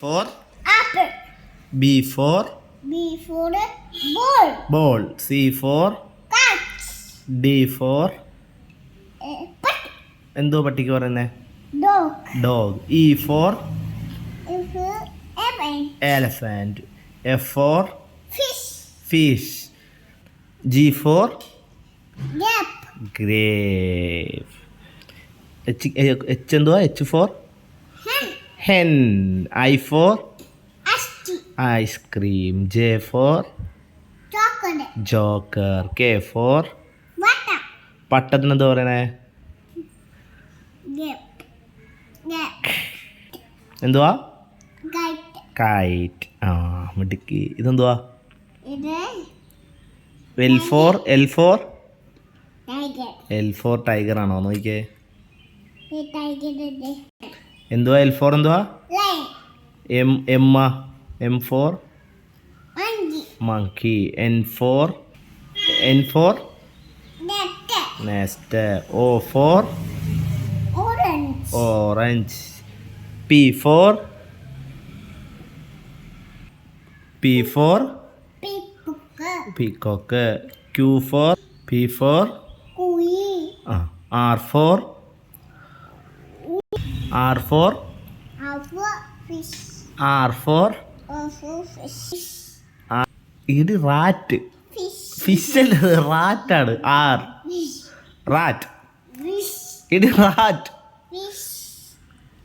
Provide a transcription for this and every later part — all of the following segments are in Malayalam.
for apple. B for B for ball. ball. C for Cat. D for Uh, pet. എന്തോ പട്ടിക്ക് പറയുന്നേ Dog. Dog E for If apple. Elephant F for Fish. Fish G for Gap. Grave H H എന്തുവാ H for Hen. i for ice Asti. j for. Joker K for Water. പട്ടത്തിന് എന്താ പറയണേ. എന്തുവാ Kite. കൈറ്റ് ആ മിടുക്കി ഇതെന്തുവാ ഇത് L for L for L for tiger ആണോ നോക്കിയേ എന്തുവാ എൽ ഫോർ എന്തുവാ? M M M for monkey N for N for nest next O for orange P for P for peacock Q for P for R for R for അവ fish R for of fish ഇത് റാറ്റ് ഫിഷ് അല്ല റാറ്റാണ് ആർ റാറ്റ് ഇത് റാറ്റ്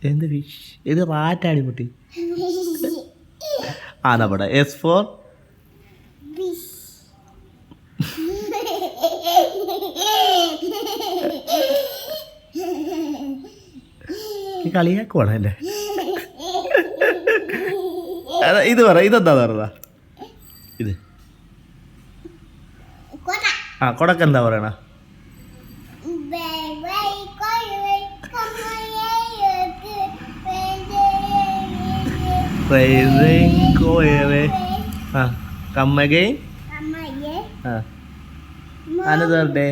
എന്ത് ഫിഷ് ഇത് റാറ്റാണ് കുട്ടി. ആ നമ്മുടെ എസ് ഫോർ ഫിഷ് കളിയാക്കുവാണ് അല്ലേ? ഇത് പറ ഇതെന്താ പറയുന്നത് ഇത്. ആ കൊടക്ക് എന്താ പറയണ? ആ ആ. Another day